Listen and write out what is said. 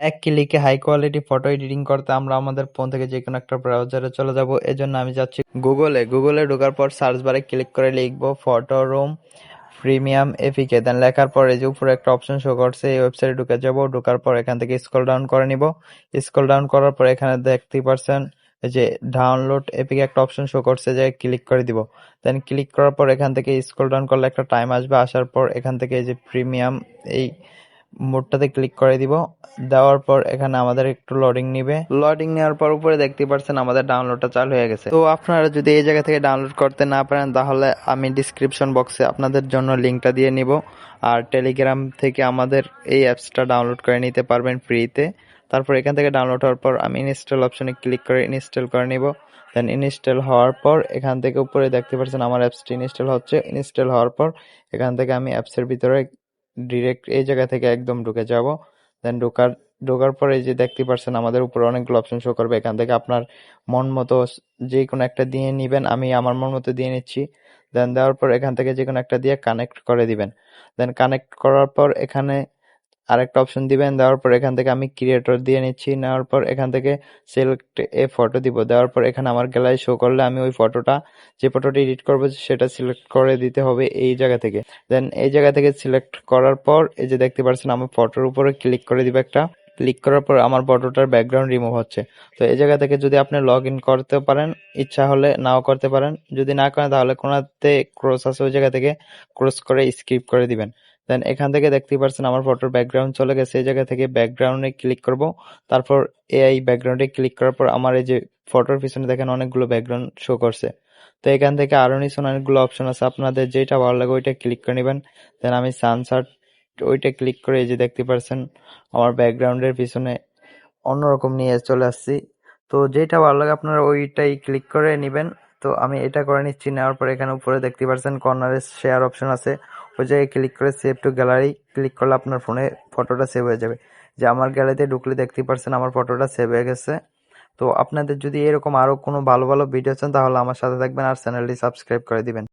এক ক্লিকে high quality photo editing করতে আমরা আমাদের ফোন থেকে যে কোনো একটা ব্রাউজারে চলে যাব। এজন্য আমি যাচ্ছি গুগলে গুগলে ঢোকার পর সার্চ বারে ক্লিক করে লিখব Photo Room premium APK then লেখার পর এই যে উপরে একটা অপশন শো করছে, এই ওয়েবসাইটে ঢুকে যাব। ঢোকার পর এখান থেকে স্ক্রল ডাউন করে নিব। স্ক্রল ডাউন করার পর এখানে দেখতেই পারছেন যে ডাউনলোড এপিকে একটা অপশন শো করছে, যে ক্লিক করে দিব। দেন ক্লিক করার পর এখান থেকে স্ক্রল ডাউন করলে একটা টাইম আসবে। আসার পর এখান থেকে এই যে প্রিমিয়াম এই মোডটাতে ক্লিক করে দিব। দেওয়ার পর এখানে আমাদের একটু লোডিং নিবে। লোডিং নেওয়ার পর উপরে দেখতে পাচ্ছেন আমাদের ডাউনলোডটা চালু হয়ে গেছে। তো আপনারা যদি এই জায়গা থেকে ডাউনলোড করতে না পারেন, তাহলে আমি ডিসক্রিপশন বক্সে আপনাদের জন্য লিঙ্কটা দিয়ে নিব। আর টেলিগ্রাম থেকে আমাদের এই অ্যাপসটা ডাউনলোড করে নিতে পারবেন ফ্রিতে তারপর এখান থেকে ডাউনলোড হওয়ার পর আমি ইনস্টল অপশনে ক্লিক করে ইনস্টল করে নিব। দেন ইনস্টল হওয়ার পর এখান থেকে উপরে দেখতে পাচ্ছেন আমার অ্যাপসটি ইনস্টল হচ্ছে। ইনস্টল হওয়ার পর এখান থেকে আমি অ্যাপসের ভিতরে ডিরেক্ট এই জায়গা থেকে একদম ঢুকে যাব। দেন ঢোকার ঢোকার পরে যে দেখতে পারছেন আমাদের উপরে অনেকগুলো অপশন শো করবে। এখান থেকে আপনার মন মতো যে কোনো একটা দিয়ে নেবেন, আমি আমার মন মতো দিয়ে নিচ্ছি। দেন দেওয়ার পর এখান থেকে যে কোনো একটা দিয়ে কানেক্ট করে দিবেন। দেন কানেক্ট করার পর এখানে আরেকটা অপশন দিবেন, দেওয়ার পর এখান থেকে আমি ক্রিয়েটর দিয়ে নিচ্ছি, নেওয়ার পর এখান থেকে সিলেক্ট এ ফটো দিব, দেওয়ার পর এখানে আমার গ্যালারি শো করলে আমি ওই ফটোটা যে ফটোটা এডিট করব সেটা সিলেক্ট করে দিতে হবে এই জায়গা থেকে। দেন এই জায়গা থেকে সিলেক্ট করার পর, এই যে দেখতে পাচ্ছেন আমার ফটোর উপরে ক্লিক করে দিবে একটা। ক্লিক করার পর আমার ফটোটার ব্যাকগ্রাউন্ড রিমুভ হচ্ছে। তো এই জায়গা থেকে যদি আপনি লগ ইন করতে পারেন, ইচ্ছা হলে নাও করতে পারেন। যদি না করেন তাহলে কোনাতে ক্রস আছে ওই জায়গা থেকে ক্রস করে স্কিপ করে দিবেন। দেন এখান থেকে দেখতেই পাচ্ছেন আমার ফটোর ব্যাকগ্রাউন্ড চলে গেছে। এই জায়গা থেকে ব্যাকগ্রাউন্ডে ক্লিক করব। তারপর এআই ব্যাকগ্রাউন্ডে ক্লিক করার পর আমার এই যে ফটোর পিছনে দেখেন অনেকগুলো ব্যাকগ্রাউন্ড শো করছে। তো এখান থেকে আরও নিচে অনেকগুলো অপশন আছে। আপনাদের যেটা ভালো লাগে ওইটা ক্লিক করে নেবেন। দেন আমি সানসার্ট ওইটা ক্লিক করে এই যে দেখতে পাচ্ছেন আমার ব্যাকগ্রাউন্ডের পিছনে অন্যরকম নিয়ে চলে আসছি। তো যেটা ভালো লাগে আপনারা ওইটাই ক্লিক করে নেবেন। তো আমি এটা করে নিচ্ছি। নেওয়ার পর এখানে উপরে দেখতে পাচ্ছেন কর্নারে শেয়ার অপশন আছে। জায়গায় ক্লিক করে সেভ টু গ্যালারি ক্লিক করলে আপনার ফোনে ফটোটা সেভ হয়ে যাবে। যে আমার গ্যালারিতে ঢুকলে দেখতে পারছেন আমার ফটোটা সেভ হয়ে গেছে। তো আপনাদের যদি এরকম আরও কোনো ভালো ভালো ভিডিও চান তাহলে আমার সাথে থাকবেন আর চ্যানেলটি সাবস্ক্রাইব করে দিবেন।